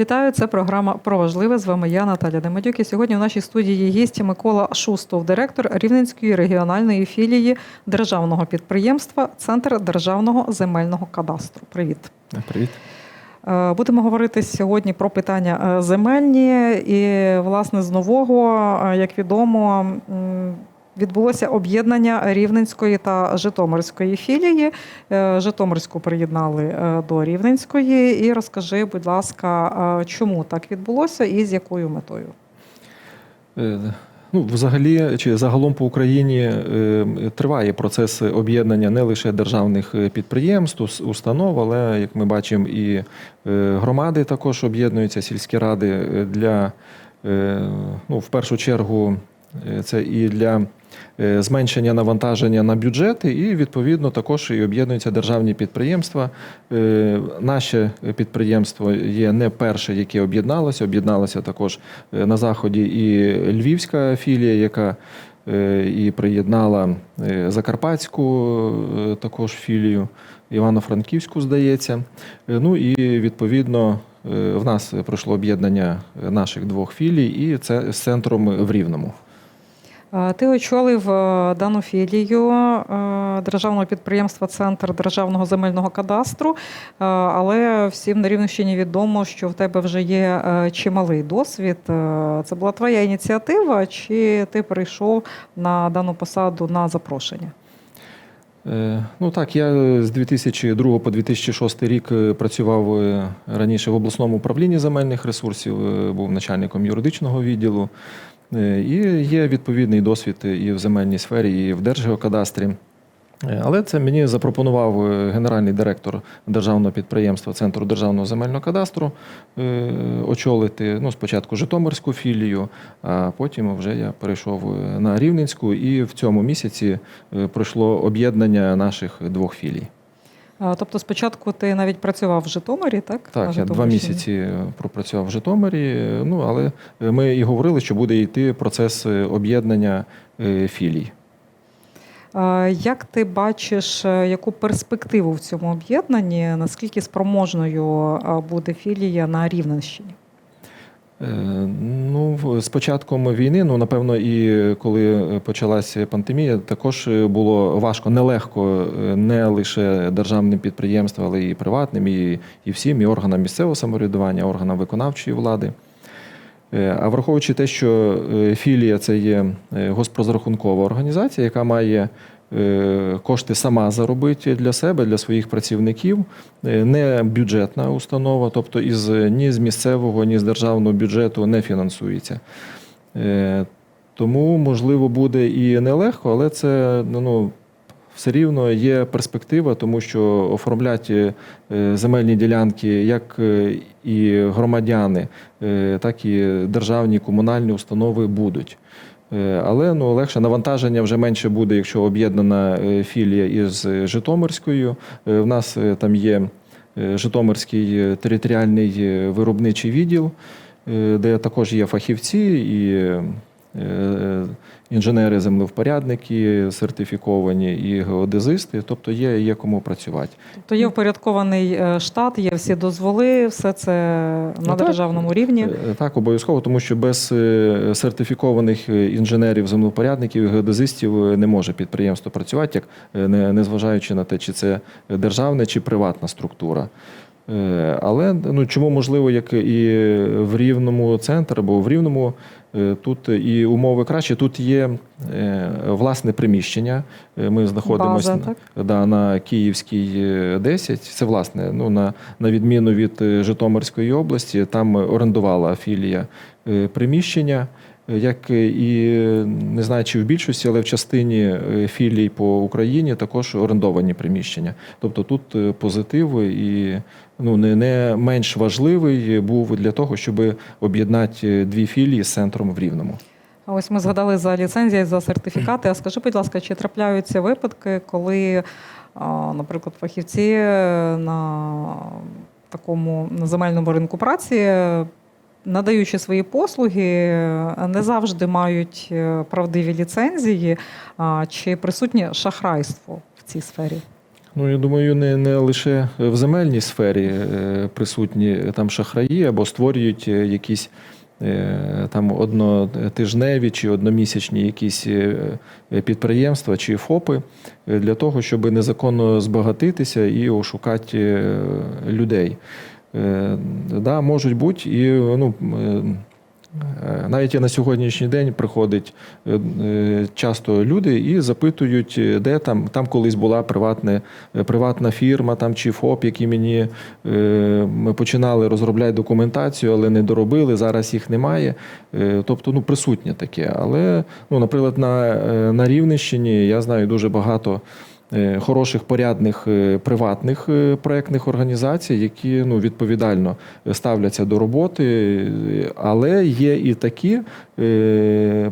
Вітаю, це програма про важливе. З вами я, Наталя Демедюк. І сьогодні в нашій студії є гість Микола Шустов, директор Рівненської регіональної філії державного підприємства Центр державного земельного кадастру. Привіт. Привіт. Е, Будемо говорити сьогодні про питання е, земельні. І, власне, з нового, е, як відомо, відбулося об'єднання Рівненської та Житомирської філії. Е, Житомирську приєднали е, до Рівненської. І розкажи, будь ласка, е, чому так відбулося і з якою метою? Ну, взагалі, чи загалом по Україні триває процес об'єднання не лише державних підприємств, ус- установ, але як ми бачимо, і громади також об'єднуються, сільські ради для ну, в першу чергу це і для зменшення навантаження на бюджети, і відповідно також і об'єднуються державні підприємства. Е, Наше підприємство є не перше, яке об'єдналося. Об'єдналося також е, на заході і львівська філія, яка е, і приєднала е, Закарпатську е, також філію, Івано-Франківську, здається. Е, Ну і відповідно е, в нас пройшло об'єднання наших двох філій, і це з центром в Рівному. Ти очолив е, дану філію е, державного підприємства Центр державного земельного кадастру, Е, але всім на Рівненщині відомо, що в тебе вже є чималий досвід. Це була твоя ініціатива, чи ти прийшов на дану посаду на запрошення? Ну так, я з 2002 по 2006 рік працював раніше в обласному управлінні земельних ресурсів, був начальником юридичного відділу. Е, І є відповідний досвід і в земельній сфері, і в Держгеокадастрі. Е, Але це мені запропонував е, генеральний директор державного підприємства Центру державного земельного кадастру очолити ну, спочатку Житомирську філію, а потім вже я перейшов на Рівненську, і в цьому місяці пройшло об'єднання наших двох філій. Е, Тобто, спочатку ти навіть працював в Житомирі, так? Так, я два місяці е, пропрацював в Житомирі. е, Ну але ми і говорили, що буде йти процес е, об'єднання е, філій. Е, Як ти бачиш, е, яку перспективу в цьому об'єднанні? Наскільки спроможною е, буде філія на Рівненщині? Е, Ну, з початком війни, ну напевно, і коли почалася пандемія, також було важко, нелегко е, не лише державним підприємствам, але і приватним, і, і всім, і органам місцевого самоврядування, органам виконавчої влади. Е, А враховуючи те, що е, філія це є е, госпрозрахункова організація, яка має е, кошти сама заробити для себе, для своїх працівників, е, не бюджетна установа, тобто із ні з місцевого, ні з державного бюджету не фінансується. Е, Тому, можливо, буде і нелегко, але це ну, все рівно є перспектива, тому що оформляти е, земельні ділянки як е, і громадяни, е, так і державні комунальні установи будуть. Е, Але ну, легше навантаження вже менше буде, якщо об'єднана е, філія із Житомирською. Е, В нас там є Житомирський територіальний виробничий відділ, де також є фахівці і інженери землевпорядники сертифіковані, і геодезисти, тобто є, є кому працювати. Тобто є впорядкований е, штат, є всі дозволи, все це на Ну, так. державному рівні. Е, Так, обов'язково, тому що без е, сертифікованих е, інженерів, землепорядників і геодезистів е, не може підприємство працювати, як е, незважаючи на те, чи це державна чи приватна структура. Е, Але ну чому можливо, як і в рівному центрі, або в рівному е, тут і умови краще. Тут є е, власне приміщення. Е, Ми знаходимося База, да, на Київській е, 10. Це власне, ну на, на відміну від е, Житомирської області, там орендувала філія е, приміщення. Як і е, не знаю, чи в більшості, але в частині е, філій по Україні також орендовані приміщення. Тобто тут е, позитив і ну не, не менш важливий був для того, щоб об'єднати дві філії з центром в Рівному. Ось ми згадали за ліцензії, за сертифікати. А скажи, будь ласка, чи трапляються випадки, коли, наприклад, фахівці на такому земельному ринку праці, надаючи свої послуги, не завжди мають е, правдиві ліцензії, чи присутнє шахрайство в цій сфері? Ну, я думаю, не, не лише в земельній сфері е, присутні там шахраї або створюють е, якісь е, там однотижневі чи одномісячні якісь е, підприємства чи ФОПи е, для того, щоб незаконно збагатитися і ошукати е, людей. Е, Да, можуть бути і ну. е, Е, Навіть на сьогоднішній день приходять часто люди і запитують, де там, там колись була приватна, е, приватна фірма там, чи ФОП, які мені ми починали розробляти документацію, але не доробили, зараз їх немає. Тобто ну, присутнє таке. Але, ну, наприклад, на, на Рівненщині я знаю дуже багато. Е, Хороших порядних е, приватних е, проектних організацій, які ну відповідально ставляться до роботи, але є і такі,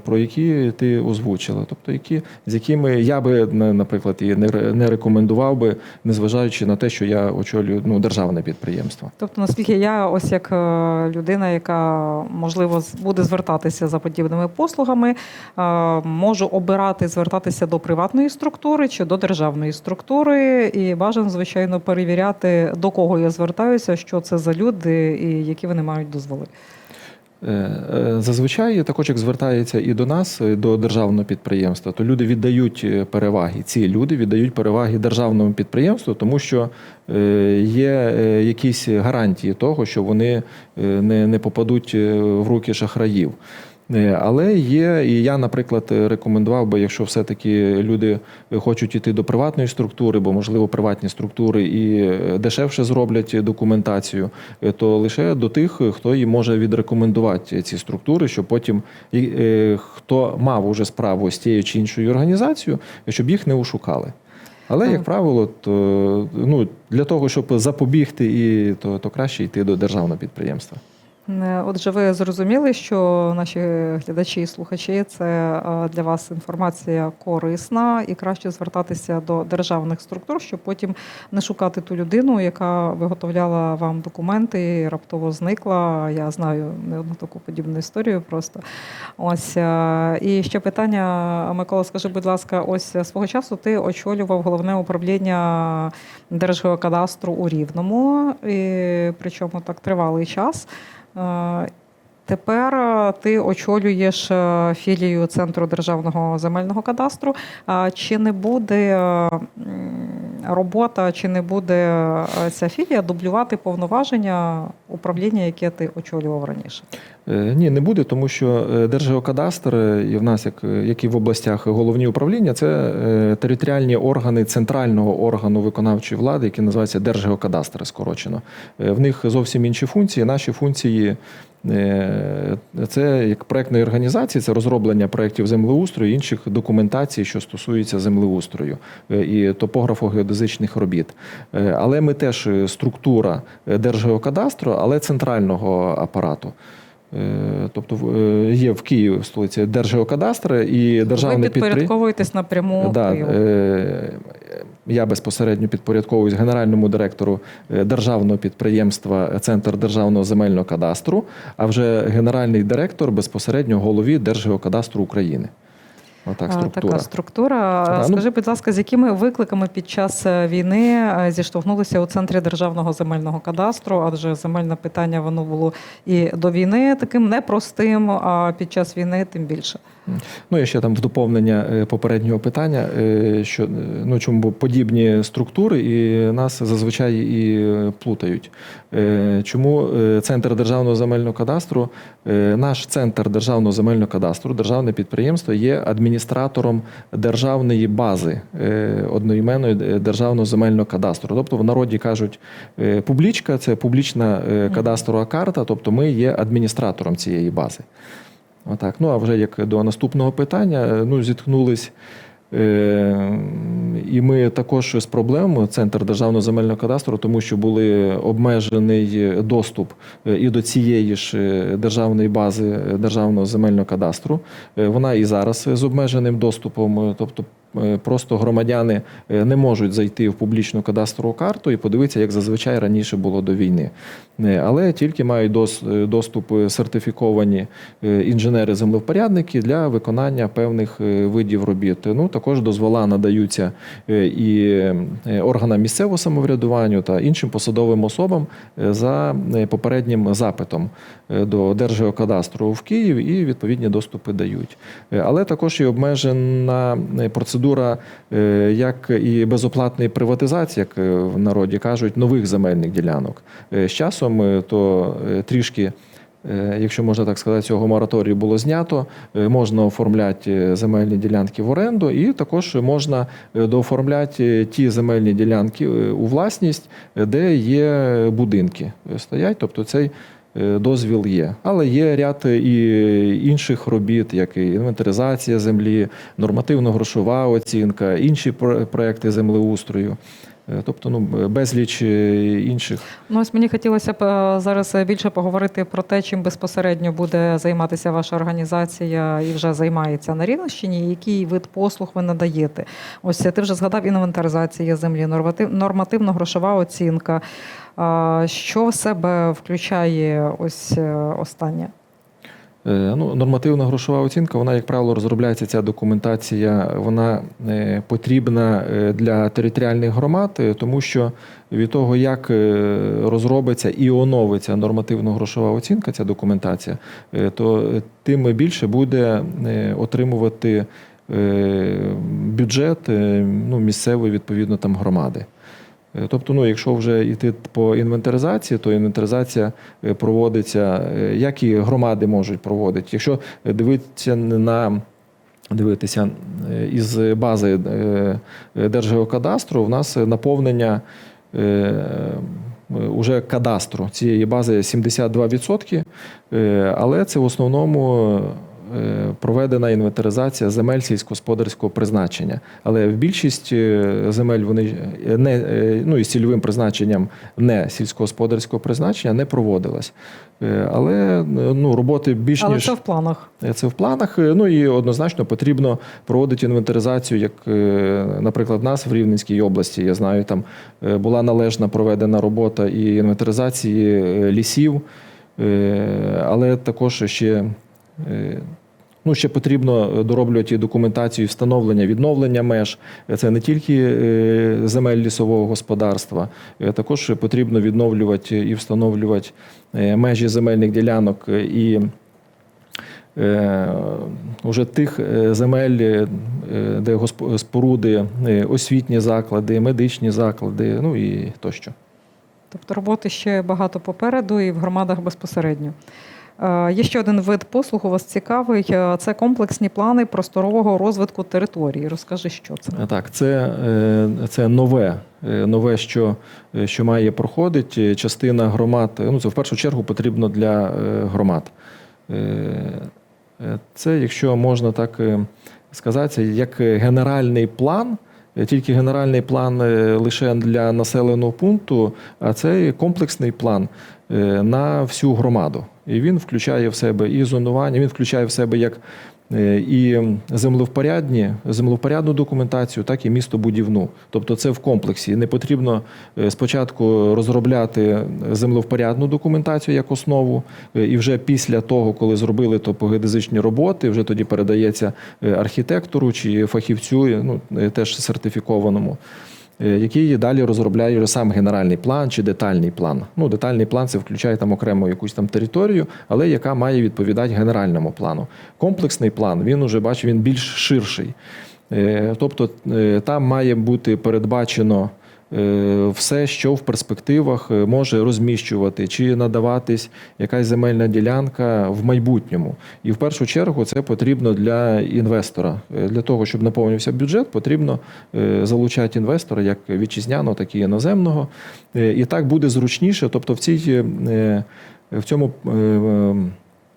про які ти озвучила, тобто які з якими я би на- наприклад і не рекомендував би, незважаючи на те, що я очолюю ну державне підприємство. Тобто, наскільки я, ось як людина, яка можливо буде звертатися за подібними послугами, можу обирати звертатися до приватної структури чи до державної структури, і бажано, звичайно, перевіряти, до кого я звертаюся, що це за люди і які вони мають дозволи. Е, е, Зазвичай також як звертається і до нас, е, до державного підприємства, то люди віддають е, переваги. Ці люди віддають переваги державному підприємству, тому що є якісь гарантії того, що вони не, попадуть в руки шахраїв. Е, Але є, і я, наприклад, рекомендував би, якщо все-таки люди хочуть іти до приватної структури, бо можливо приватні структури і е, дешевше зроблять документацію, е, то лише до тих, хто їм може відрекомендувати ці структури, щоб потім хто мав уже справу з тією чи іншою організацією, щоб їх не ушукали. Але, як правило, то ну для того, щоб запобігти, і то, то краще йти до державного підприємства. Е, Отже, ви зрозуміли, що наші глядачі і слухачі це е, для вас інформація корисна і краще звертатися до державних структур, щоб потім не шукати ту людину, яка виготовляла вам документи і раптово зникла. Я знаю не одну таку подібну історію. Просто ось е, і ще питання, Микола, скажи, будь ласка, ось свого часу ти очолював головне управління Держгеокадастру у Рівному, і причому так тривалий час. Е, Тепер е, ти очолюєш е, філію Центру державного земельного кадастру. Чи не буде робота, чи не буде ця філія дублювати повноваження управління, яке ти очолював раніше? Е, Ні, не буде, тому що е, Держгеокадастр е, і в нас, як, як і в областях, головні управління це територіальні органи центрального органу виконавчої влади, які називаються Держгеокадастри скорочено. В них зовсім інші функції. Наші функції це як проектної організації, це розроблення проєктів землеустрою і інших документацій, що стосуються землеустрою і топографо-геодезичних робіт. Але ми теж структура Держгеокадастру, але центрального апарату. Е, Тобто е, є в Києві в столиці Держгеокадастр і державний Ви підпорядковуєтесь напряму Да, е, я безпосередньо підпорядковуюсь генеральному директору державного підприємства Центр державного земельного кадастру, а вже генеральний директор безпосередньо голові Держгеокадастру України. Отак, структура. Така структура. Да, ну- Скажи, будь ласка, з якими викликами під час е, війни е, зіштовхнулися у центрі державного земельного кадастру? Адже земельне питання воно було і до війни таким непростим, а під час війни тим більше. Ну, я ще там в доповнення е, попереднього питання, е, що е, ну, чому подібні структури і нас зазвичай і плутають. Чому Центр державного земельного кадастру, наш центр державного земельного кадастру, державне підприємство є адміністратором державної бази одноіменної державного земельного кадастру. Тобто в народі кажуть, публічка це публічна кадастрова карта, тобто ми є адміністратором цієї бази. Отак. Ну, а вже як до наступного питання, ну, зіткнулись. Е, і ми також з проблемою Центр державного земельного кадастру, тому що були обмежений доступ е, і до цієї ж е, державної бази державного земельного кадастру. Вона і зараз з обмеженим доступом. Тобто просто громадяни е, не можуть зайти в публічну кадастрову карту і подивитися, як зазвичай раніше було до війни. Е, Але тільки мають дос- е, доступ е, сертифіковані е, інженери-землевпорядники для виконання певних е, видів робіт. Ну також дозвола надаються е, і е, органам місцевого самоврядування та іншим посадовим особам е, за е, попереднім запитом е, до Держгеокадастру в Києві і відповідні доступи дають. Е, Але також є обмежена е, процедура, е, як і безоплатної приватизації, як е, в народі кажуть, нових земельних ділянок. Е, З часом то трішки. Якщо можна так сказати, цього мораторію було знято, можна оформляти земельні ділянки в оренду, і також можна дооформляти ті земельні ділянки у власність, де є будинки стоять. Тобто цей дозвіл є. Але є ряд і інших робіт, як і інвентаризація землі, нормативно-грошова оцінка, інші про- проекти землеустрою. Е, Тобто, ну безліч е, інших Ну, ось мені хотілося б е, зараз більше поговорити про те, чим безпосередньо буде займатися ваша організація і вже займається на Рівненщині. Який вид послуг ви надаєте? Ось ти вже згадав інвентаризація землі, норматив- нормативно-грошова оцінка. Що в себе включає ось е, останнє? Е, Ну, нормативна грошова оцінка, вона, як правило, розробляється ця документація, вона е, потрібна для територіальних громад, тому що від того, як розробиться і оновиться нормативно-грошова оцінка, ця документація, то тим більше буде отримувати бюджет ну, місцевої відповідно там громади. Е, Тобто, ну, якщо вже йти по інвентаризації, то інвентаризація е, проводиться, е, як і громади можуть проводити. Якщо дивитися на дивитися із бази Держгеокадастру, в нас наповнення уже кадастру цієї бази 72%, е, але це в основному проведена інвентаризація земель сільськогосподарського призначення. Але в більшість е, земель вони не е, ну, із цільовим призначенням не сільськогосподарського призначення не проводилась. Е, Але е, ну, роботи більш Але ніж це в планах. це в планах. Е, Ну і однозначно потрібно проводити інвентаризацію, як, е, наприклад, нас в Рівненській області. Я знаю, там е, була належна проведена робота і інвентаризації е, лісів, е, але також ще. Е, Ну, ще потрібно дороблювати документацію встановлення, відновлення меж. Це не тільки е, земель лісового господарства, е, також потрібно відновлювати і встановлювати е, межі земельних ділянок е, і е, уже тих е, земель, е, де споруди, е, освітні заклади, медичні заклади, ну і тощо. Тобто роботи ще багато попереду і в громадах безпосередньо. Е, Є ще один вид послуг, у вас цікавий. е, Це комплексні плани просторового розвитку території. Розкажи, що це. Так, це, е, це нове, нове, що, що має проходити. Частина громад, ну це в першу чергу потрібно для громад. Це, якщо можна так сказати, як генеральний план. Тільки генеральний план лише для населеного пункту, а це комплексний план на всю громаду. І він включає в себе і зонування, він включає в себе як е, і землевпорядні, землевпорядну документацію, так і містобудівну. Тобто це в комплексі. Не потрібно е, спочатку розробляти землевпорядну документацію як основу, е, і вже після того, коли зробили топогеодезичні роботи, вже тоді передається архітектору чи фахівцю, ну теж сертифікованому. Е, Який далі розробляє сам генеральний план чи детальний план. Ну, детальний план це включає там окремо якусь там територію, але яка має відповідати генеральному плану. Комплексний план він уже бачу, він більш ширший. Е, Тобто е, там має бути передбачено все, що в перспективах е, може розміщувати чи надаватись якась земельна ділянка в майбутньому. І в першу чергу це потрібно для інвестора. Е, Для того, щоб наповнився бюджет, потрібно е, залучати інвестора як вітчизняного, так і іноземного. Е, І так буде зручніше. Тобто в цій е, в цьому е, е,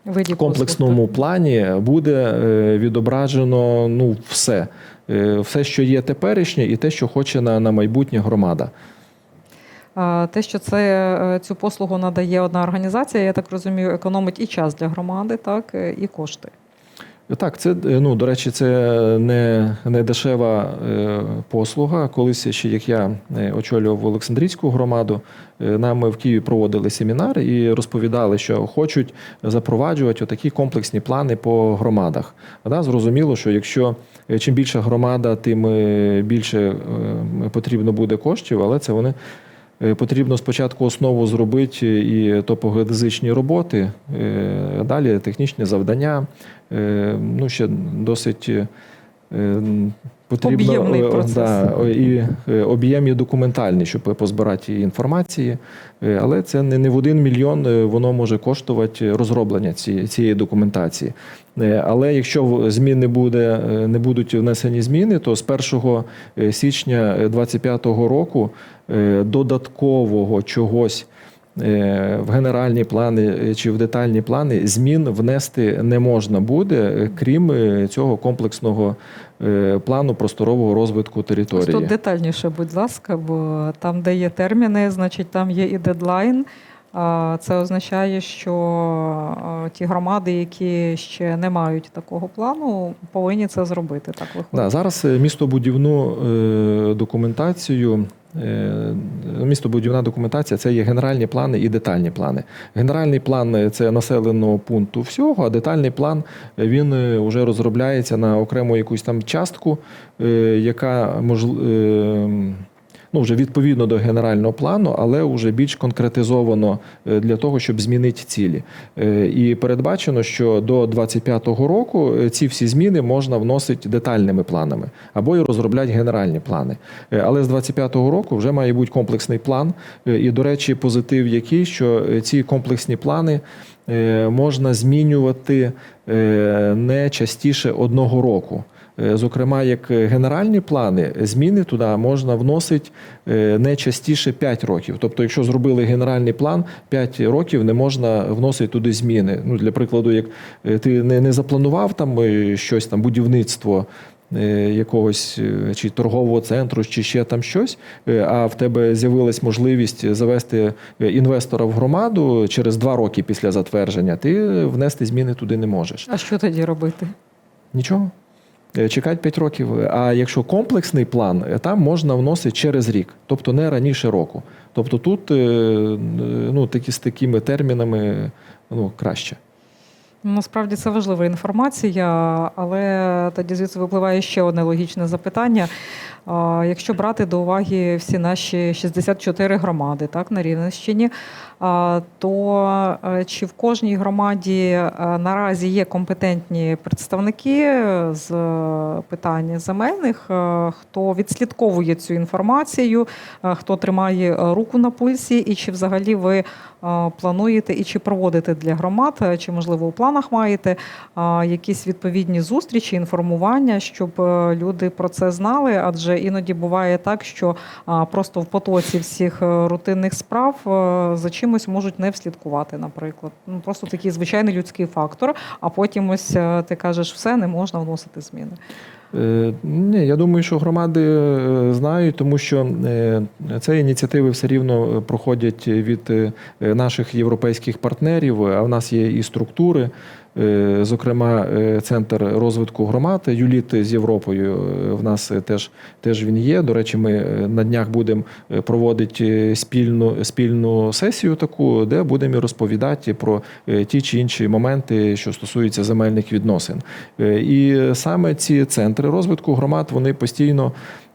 Виді комплексному послуг, плані буде е, відображено ну, все. Е, Все, що є теперішнє, і те, що хоче на, на майбутнє громада. Те, що це е, цю послугу надає одна організація, я так розумію, економить і час для громади, так, е, і кошти. Так, це е, ну до речі, це не, не дешева е, послуга. Колись ще як я е, очолював Олександрійську громаду, е, нам в Києві проводили семінар і розповідали, що хочуть запроваджувати такі комплексні плани по громадах. Да, зрозуміло, що якщо е, чим більша громада, тим е, більше е, потрібно буде коштів, але це вони. Е, Потрібно спочатку основу зробити і топогеодезичні роботи, е, далі технічні завдання. Е, Ну, ще досить потрібно Об'ємний е, процес. Да, і е, об'ємні документальні, щоб позбирати інформації. Е, Але це не, не в один мільйон е, воно може коштувати розроблення цієї, цієї документації. Е, Але якщо змін не буде, е, не будуть внесені зміни, то з 1 січня 2025 року е, додаткового чогось е, в генеральні плани е, чи в детальні плани змін внести не можна буде, е, крім е, цього комплексного е, плану просторового розвитку Ось території. тут детальніше, будь ласка, бо там, де є терміни, значить там є і дедлайн. А Це означає, що ті громади, які ще не мають такого плану, повинні це зробити. Так виходить. Да, зараз е, містобудівну е, документацію. Е, Містобудівна документація це є генеральні плани і детальні плани. Генеральний план е, це населеного пункту всього, а детальний план е, він вже розробляється на окрему якусь там частку, яка можливо. Ну, вже відповідно до генерального плану, але вже більш конкретизовано е, для того, щоб змінити цілі. Е, І передбачено, що до 2025 року е, ці всі зміни можна вносити детальними планами або й розробляти генеральні плани. Але з 2025 року вже має бути комплексний план. І, до речі, позитив який, що ці комплексні плани можна змінювати не частіше одного року. Е, Зокрема, як генеральні плани, зміни туди можна вносити е, не частіше 5 років. Тобто, якщо зробили генеральний план, 5 років не можна вносити туди зміни. Ну, для прикладу, як е, ти не, не запланував там е, щось там, будівництво. е, Якогось е, чи торгового центру, чи ще там щось, е, а в тебе з'явилась можливість завести е, інвестора в громаду через два роки після затвердження, ти внести зміни туди не можеш. А що тоді робити? Нічого. Е, Чекать 5 років. А якщо комплексний план, е, там можна вносити через рік, тобто не раніше року. Тобто тут е, ну, такі, з такими термінами ну, краще. Насправді це важлива інформація, але тоді звідси випливає ще одне логічне запитання. Якщо брати до уваги всі наші 64 громади так, на Рівненщині, то е, чи в кожній громаді е, наразі є компетентні представники з е, питань земельних, хто відслідковує цю інформацію, хто тримає руку на пульсі, і чи взагалі ви плануєте і чи проводите для громад, чи можливо у планах маєте якісь відповідні зустрічі, інформування, щоб люди про це знали? Адже іноді буває так, що просто в потоці всіх рутинних справ за чимось можуть не вслідкувати, наприклад. Ну просто такий звичайний людський фактор. А потім ось е, ти кажеш, все не можна вносити зміни. Е, Ні, я думаю, що громади е, знають, тому що е, ці ініціативи все рівно проходять від наших європейських партнерів, а в нас є і структури. Е, Зокрема, е, центр розвитку громад Юліт з Європою. е, В нас теж, теж він є. До речі, ми на днях будемо проводити спільну, спільну сесію, таку, де будемо розповідати про ті чи інші моменти, що стосуються земельних відносин. І саме ці центри розвитку громад вони постійно.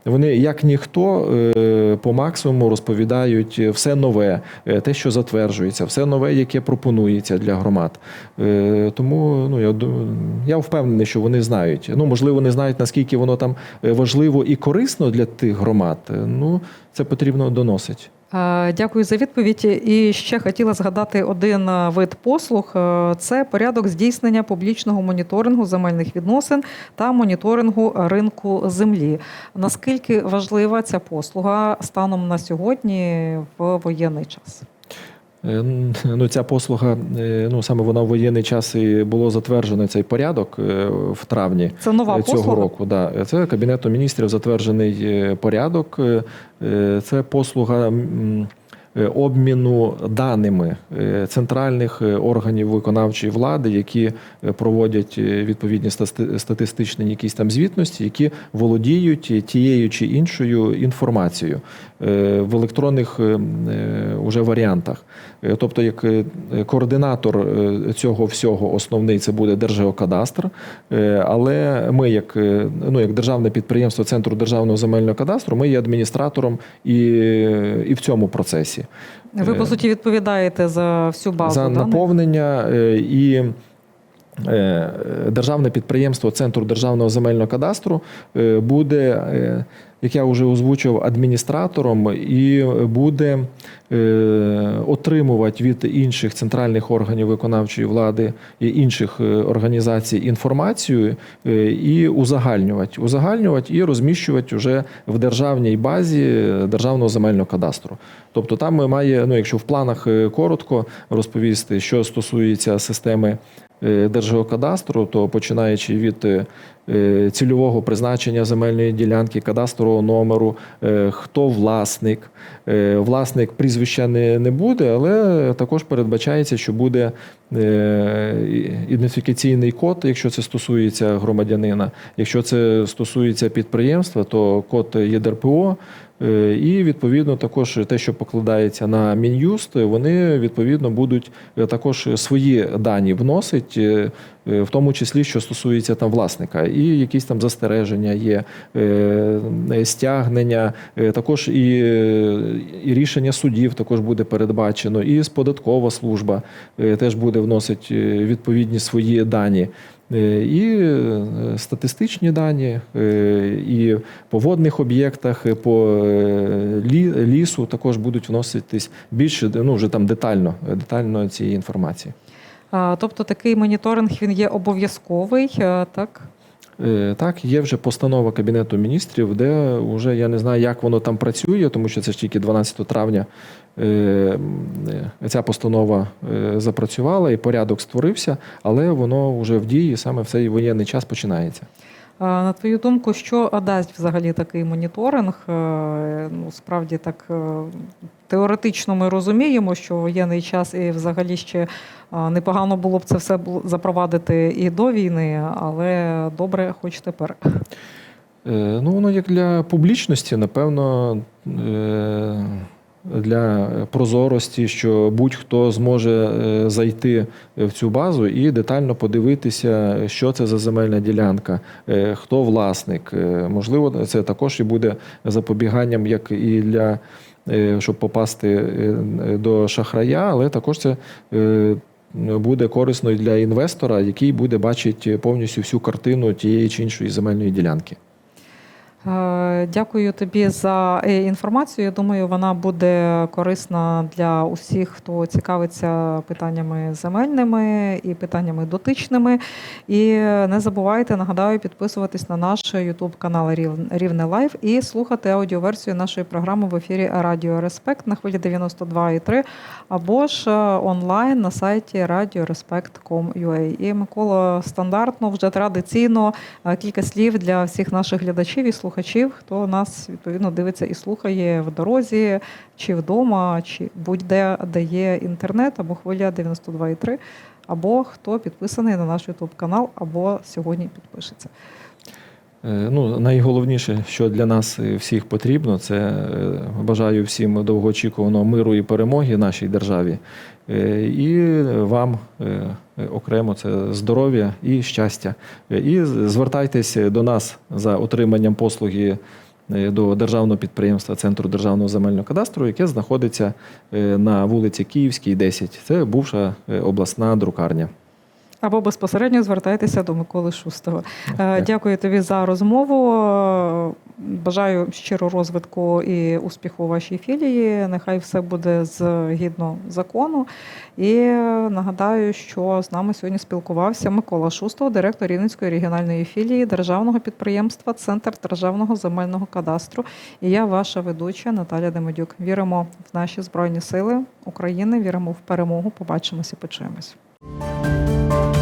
Вони, як ніхто, е, по максимуму розповідають все нове, е, те, що затверджується, все нове, яке пропонується для громад. Е, Тому ну, я, я впевнений, що вони знають. Ну, можливо, не знають, наскільки воно там важливо і корисно для тих громад. Ну, це потрібно доносити. Е, Дякую за відповідь. І ще хотіла згадати один е, вид послуг: Е, це порядок здійснення публічного моніторингу земельних відносин та моніторингу ринку землі. Наскільки важлива ця послуга станом на сьогодні в воєнний час? Е, Ну, ця послуга, е, ну саме вона в воєнний час і було затверджено цей порядок е, в травні. Це нова цього послуга? року. Да. Це Кабінетом міністрів затверджений порядок. Це послуга обміну даними е, центральних е, органів виконавчої влади, які е, проводять е, відповідні стати- статистичні якісь там звітності, які володіють тією чи іншою інформацією е, в електронних е, е, уже варіантах. Е, Тобто, як е, координатор е, цього всього основний це буде Держгеокадастр, Е, але ми, як, е, ну, як державне підприємство Центру державного земельного кадастру, ми є адміністратором і, і в цьому процесі. Ви, по Е, суті, відповідаєте за всю базу за даних? наповнення е, і. е, Державне підприємство Центру державного земельного кадастру буде, як я вже озвучив, адміністратором і буде е, отримувати від інших центральних органів виконавчої влади і інших е, організацій інформацію е, і узагальнювати, узагальнювати і розміщувати вже в державній базі державного земельного кадастру. Тобто там має, ну якщо в планах коротко розповісти, що стосується системи Держгеокадастру, то починаючи від цільового призначення земельної ділянки, кадастрового номеру, е, хто власник. Е, Власник прізвища не, не буде, але також передбачається, що буде е, ідентифікаційний код, якщо це стосується громадянина. Якщо це стосується підприємства, то код ЄДРПО. Е, І відповідно також те, що покладається на мін'юст, вони відповідно будуть е, також свої дані вносить, е, в тому числі що стосується там власника, і якісь там застереження є, стягнення, також і, і рішення судів також буде передбачено, і податкова служба теж буде вносити відповідні свої дані. Е, І е, статистичні дані, е, і по водних об'єктах, по лі- лісу також будуть вноситись більше ну, вже там детально, детально цієї інформації. Тобто такий моніторинг він є обов'язковий, так? Е, Так, є вже постанова Кабінету міністрів, де вже я не знаю, як воно там працює, тому що це ж тільки 12 травня е, ця постанова е, запрацювала і порядок створився, але воно вже в дії саме в цей воєнний час починається. На твою думку, що дасть взагалі такий моніторинг? Е, Ну, справді так е, теоретично ми розуміємо, що воєнний час і взагалі ще непогано було б це все запровадити і до війни, але добре, хоч тепер. Е, Ну, воно як для публічності, напевно, для прозорості, що будь-хто зможе е, зайти в цю базу і детально подивитися, що це за земельна ділянка, е, хто власник. Е, Можливо, це також і буде запобіганням, як і для щоб попасти до шахрая, але також це. Буде корисно для інвестора, який буде бачити повністю всю картину тієї чи іншої земельної ділянки. Е, Дякую тобі за е, інформацію. Я думаю, вона буде корисна для усіх, хто цікавиться питаннями земельними і питаннями дотичними. І не забувайте, нагадаю, підписуватись на наш YouTube канал Рів- Рівне Лайв і слухати аудіоверсію нашої програми в ефірі Радіо Респект на хвилі 92,3 або ж е, онлайн на сайті radioreспект.com.ua. І Микола стандартно, вже традиційно кілька слів для всіх наших глядачів і слухачів, хто нас відповідно дивиться і слухає в дорозі, чи вдома, чи будь-де, де є інтернет, або хвиля 92,3, або хто підписаний на наш YouTube канал, або сьогодні підпишеться. Е, Ну, найголовніше, що для нас всіх потрібно, це е, бажаю всім довгоочікуваного миру і перемоги нашій державі. Е, І вам е, окремо це здоров'я і щастя. Е, І звертайтесь до нас за отриманням послуги до державного підприємства Центру державного земельного кадастру, яке знаходиться на вулиці Київській, 10. Це бувша обласна друкарня. Або безпосередньо звертайтеся до Миколи Шустого. Е, Дякую. Дякую тобі за розмову. Е, Бажаю щиро розвитку і успіху у вашій філії. Нехай все буде згідно закону. І е, нагадаю, що з нами сьогодні спілкувався Микола Шустов, директор Рівненської регіональної філії державного підприємства Центр державного земельного кадастру. І я, ваша ведуча Наталя Демидюк. Віримо в наші збройні сили України. Віримо в перемогу. Побачимося, почуємось. Thank you.